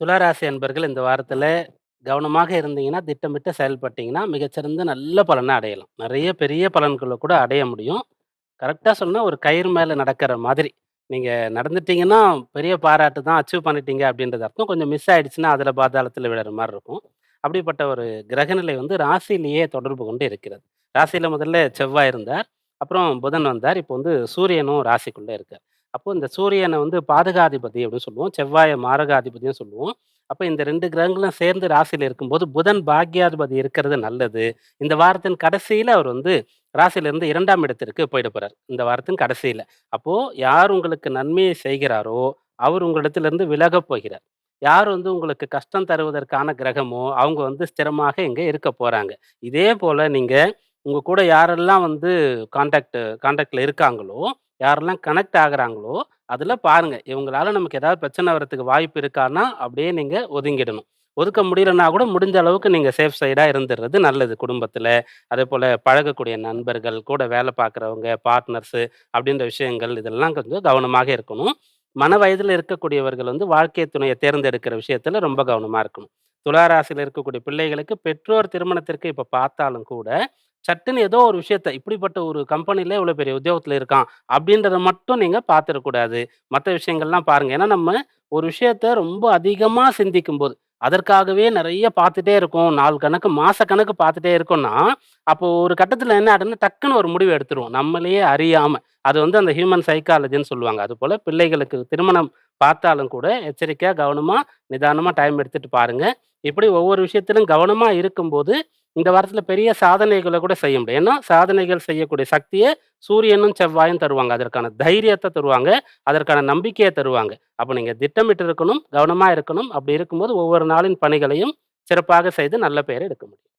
துளாராசி அன்பர்கள் இந்த வாரத்தில் கவனமாக இருந்தீங்கன்னா, திட்டமிட்டு செயல்பட்டீங்கன்னா, மிகச்சிறந்த நல்ல பலனை அடையலாம். நிறைய பெரிய பலன்களை கூட அடைய முடியும். கரெக்டாக சொன்னால் ஒரு கயிறு மேலே நடக்கிற மாதிரி. நீங்கள் நடந்துட்டீங்கன்னா, பெரிய பாராட்டு தான் அச்சீவ் பண்ணிட்டீங்க அப்படின்றது அர்த்தம். கொஞ்சம் மிஸ் ஆயிடுச்சுன்னா, அதில் பாதாளத்தில் விழுற மாதிரி இருக்கும். அப்படிப்பட்ட ஒரு கிரகநிலை வந்து ராசியிலேயே தொடர்பு கொண்டு இருக்கிறது. ராசியில முதல்ல செவ்வாய் இருந்தார். அப்புறம் புதன் வந்தார். இப்போ வந்து சூரியனும் ராசிக்குள்ளே இருக்கார். அப்போ இந்த சூரியனை வந்து பாதகாதிபதி அப்படின்னு சொல்லுவோம். செவ்வாயை மாரகாதிபதியும் சொல்லுவோம். அப்போ இந்த ரெண்டு கிரகங்களும் சேர்ந்து ராசியில் இருக்கும்போது, புதன் பாக்யாதிபதி இருக்கிறது நல்லது. இந்த வாரத்தின் கடைசியில் அவர் வந்து ராசியிலிருந்து இரண்டாம் இடத்திற்கு போயிட போறார். இந்த வாரத்தின் கடைசியில் அப்போது யார் உங்களுக்கு நன்மையை செய்கிறாரோ, அவர் உங்களிடத்திலிருந்து விலகப் போகிறார். யார் வந்து உங்களுக்கு கஷ்டம் தருவதற்கான கிரகமோ, அவங்க வந்து ஸ்திரமாக இங்கே இருக்க போகிறாங்க இதே போல் நீங்கள் உங்கள் கூட யாரெல்லாம் வந்து கான்டாக்ட் கான்டாக்ட்ல இருக்காங்களோ, யாரெல்லாம் கனெக்ட் ஆகுறாங்களோ, அதில் பாருங்கள் இவங்களால நமக்கு ஏதாவது பிரச்சனை வர்றதுக்கு வாய்ப்பு இருக்கான்னா, அப்படியே நீங்கள் ஒதுங்கிடணும். ஒதுக்க முடியலன்னா கூட முடிஞ்ச அளவுக்கு நீங்கள் சேஃப் சைடாக இருந்துடுறது நல்லது குடும்பத்தில் அதே போல் பழகக்கூடிய நண்பர்கள், கூட வேலை பார்க்குறவங்க, பார்ட்னர்ஸு அப்படின்ற விஷயங்கள் இதெல்லாம் கொஞ்சம் கவனமாக இருக்கணும். மன வயதில் இருக்கக்கூடியவர்கள் வந்து வாழ்க்கை துணையை தேர்ந்தெடுக்கிற விஷயத்தில் ரொம்ப கவனமாக இருக்கணும். துளாராசியில் இருக்கக்கூடிய பிள்ளைகளுக்கு பெற்றோர் திருமணத்திற்கு இப்போ பார்த்தாலும் கூட, சட்டுன்னு ஏதோ ஒரு விஷயத்த இப்படிப்பட்ட ஒரு கம்பெனியில இவ்வளோ பெரிய உத்தியோகத்துல இருக்கான், அப்படின்றத மட்டும் நீங்க பார்த்துடக்கூடாது மத்த விஷயங்கள்லாம் பாருங்க. ஏன்னா நம்ம ஒரு விஷயத்த ரொம்ப அதிகமா சிந்திக்கும்போது, அதற்காகவே நெறைய பார்த்துட்டே இருக்கோம். நாள் கணக்கு, மாச கணக்கு பார்த்துட்டே இருக்கோம்னா, அப்போ ஒரு கட்டத்துல என்ன ஆயிடும்னா, டக்குன்னு ஒரு முடிவு எடுத்துருவோம். நம்மளையே அறியாம. அது வந்து அந்த ஹியூமன் சைக்காலஜின்னு சொல்லுவாங்க. அதுபோல பிள்ளைகளுக்கு திருமணம் பார்த்தாலும் கூட எச்சரிக்கையா, கவனமா, நிதானமா டைம் எடுத்துட்டு பாருங்க. இப்படி ஒவ்வொரு விஷயத்திலும் கவனமா இருக்கும்போது, இந்த வாரத்தில் பெரிய சாதனைகளை கூட செய்ய முடியும். ஏன்னா, சாதனைகள் செய்யக்கூடிய சக்தியை சூரியனும், செவ்வாயும் தருவாங்க. அதற்கான தைரியத்தை தருவாங்க. அதற்கான நம்பிக்கையை தருவாங்க. அப்போ நீங்கள் திட்டமிட்டு இருக்கணும், கவனமாக இருக்கணும். அப்படி இருக்கும்போது ஒவ்வொரு நாளின் பணிகளையும் சிறப்பாக செய்து நல்ல பெயரை எடுக்க முடியும்.